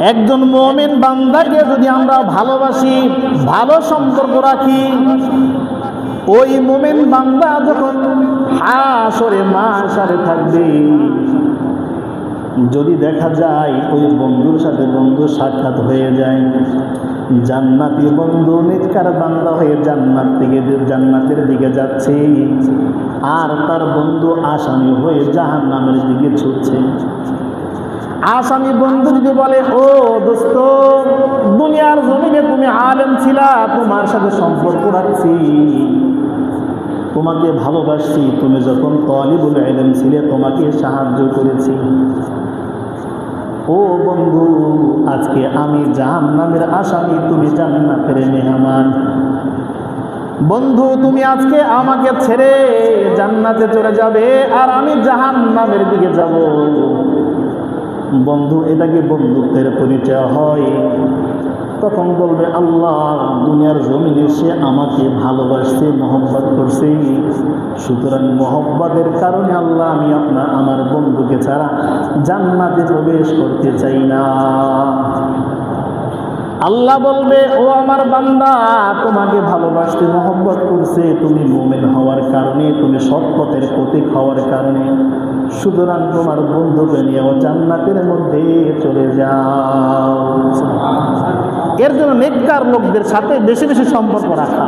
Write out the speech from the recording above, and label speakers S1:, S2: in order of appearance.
S1: একজন মমিন বান্দাকে যদি আমরা ভালোবাসি, ভালো সম্পর্ক রাখি, ওই মোমেন বান্দা যখন হাসরে মাসারে থাকবে, যদি দেখা যায় ওই বন্ধুর সাথে বন্ধু সাক্ষাৎ হয়ে যায়, জান্নাতি বন্ধু নেককার বান্দা হয়ে জান্নাত থেকে জান্নাতের দিকে যাচ্ছে, আর তার বন্ধু আসামি হয়ে জাহান নামের দিকে ছুটছে। আসামি বন্ধু যদি বলে, ও দোস্ত, দুনিয়ার জমিনে তুমি আলেম ছিলা, তোমার সাথে সম্পর্ক রাখছি। তোমাকে ভালোবাসছি, তুমি যখন তলিবুল আলেম ছিলে, তোমাকে সাহায্য করেছি। ও বন্ধু, আজকে আমি জাহান নামের আসামি, তুমি জান্নাতের মেহমান। বন্ধু, তুমি আজকে আমাকে ছেড়ে জান্নাতে চলে যাবে, আর আমি জাহান নামের দিকে যাব। বন্ধু, এটাকে বন্ধুত্বের পরিচয় হয়। তখন বলবে, আল্লাহ, দুনিয়ার জমিনে সে আমাকে ভালোবাসছে, মহব্বত করছে। সুতরাং মহব্বতের কারণে আল্লাহ, আমি আপনার, আমার বন্ধুকে ছাড়া জান্নাতে প্রবেশ করতে চাই না। আল্লাহ বলবে, ও আমার বান্দা, তোমাকে ভালোবাসতে, মহব্বত করছে, তুমি মোমেন হওয়ার কারণে পথের প্রতীক হওয়ার কারণে। সুতরাং তোমার বন্ধুকে নিয়ে ও জান্নাতের মধ্যে চলে যাও। এর জন্য নেককার লোকদের সাথে বেশি বেশি সম্পর্ক রাখা